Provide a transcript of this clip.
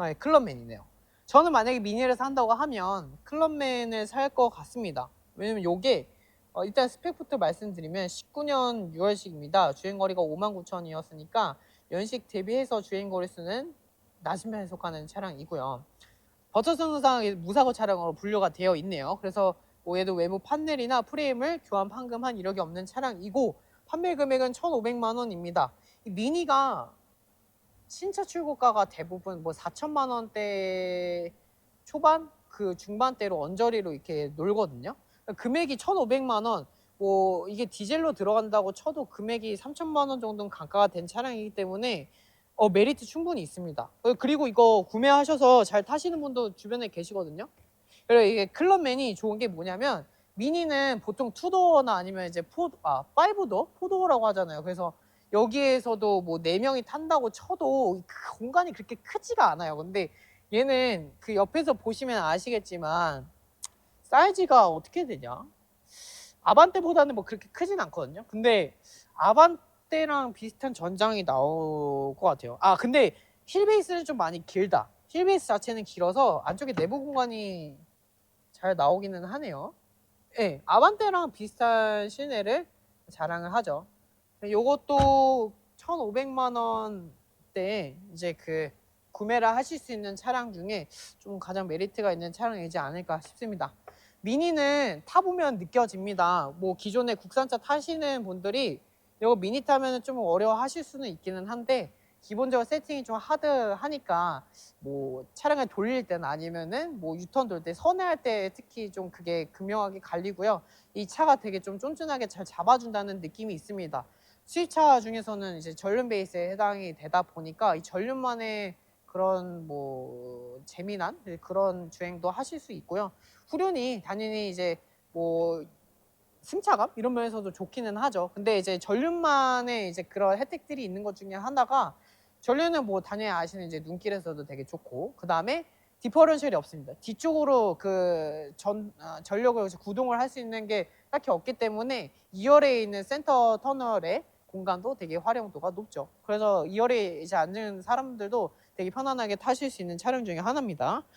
네, 클럽맨이네요. 저는 만약에 미니를 산다고 하면 클럽맨을 살 것 같습니다. 왜냐면 요게 어, 일단 스펙부터 말씀드리면 19년 6월식입니다. 주행거리가 59,000이었으니까 연식 대비해서 주행거리 수는 낮은 편에 속하는 차량이고요. 버처성상 무사고 차량으로 분류가 되어 있네요. 그래서 뭐 얘도 외부 판넬이나 프레임을 교환 판금 한 이력이 없는 차량이고 판매 금액은 1,500만 원입니다. 이 미니가 신차 출고가가 대부분 뭐 4천만 원대 초반 그 중반대로 언저리로 이렇게 놀거든요. 그러니까 금액이 1,500만 원. 뭐 이게 디젤로 들어간다고 쳐도 금액이 3천만 원 정도는 감가가 된 차량이기 때문에 어 메리트 충분히 있습니다. 어, 그리고 이거 구매하셔서 잘 타시는 분도 주변에 계시거든요. 그리고 이게 클럽맨이 좋은 게 뭐냐면 미니는 보통 투도어나 아니면 이제 포, 아, 파이브도어, 포도어라고 하잖아요. 그래서 여기에서도 뭐 네 명이 탄다고 쳐도 그 공간이 그렇게 크지가 않아요. 근데 얘는 그 옆에서 보시면 아시겠지만 사이즈가 어떻게 되냐? 아반떼보다는 뭐 그렇게 크진 않거든요. 근데 아반떼랑 비슷한 전장이 나올 것 같아요. 아 근데 힐베이스는 좀 많이 길다. 힐베이스 자체는 길어서 안쪽에 내부 공간이 잘 나오기는 하네요. 네, 아반떼랑 비슷한 실내를 자랑을 하죠. 요것도 1,500만 원대 이제 그 구매를 하실 수 있는 차량 중에 좀 가장 메리트가 있는 차량이지 않을까 싶습니다. 미니는 타보면 느껴집니다. 뭐 기존에 국산차 타시는 분들이 이거 미니 타면 좀 어려워하실 수는 있기는 한데 기본적으로 세팅이 좀 하드하니까 뭐 차량을 돌릴 때나 아니면은 뭐 유턴 돌 때 선회할 때 특히 좀 그게 극명하게 갈리고요. 이 차가 되게 좀 쫀쫀하게 잘 잡아준다는 느낌이 있습니다. 수입차 중에서는 이제 전륜 베이스에 해당이 되다 보니까 이 전륜만의 그런 뭐 재미난 그런 주행도 하실 수 있고요. 후륜이 당연히 이제 뭐 승차감 이런 면에서도 좋기는 하죠. 근데 이제 전륜만의 이제 그런 혜택들이 있는 것 중에 하나가 전륜은 뭐 당연히 아시는 이제 눈길에서도 되게 좋고 그 다음에 디퍼런셜이 없습니다. 뒤쪽으로 그 전, 아, 전력을 구동을 할 수 있는 게 딱히 없기 때문에 2열에 있는 센터 터널의 공간도 되게 활용도가 높죠. 그래서 2열에 이제 앉은 사람들도 되게 편안하게 타실 수 있는 차량 중에 하나입니다.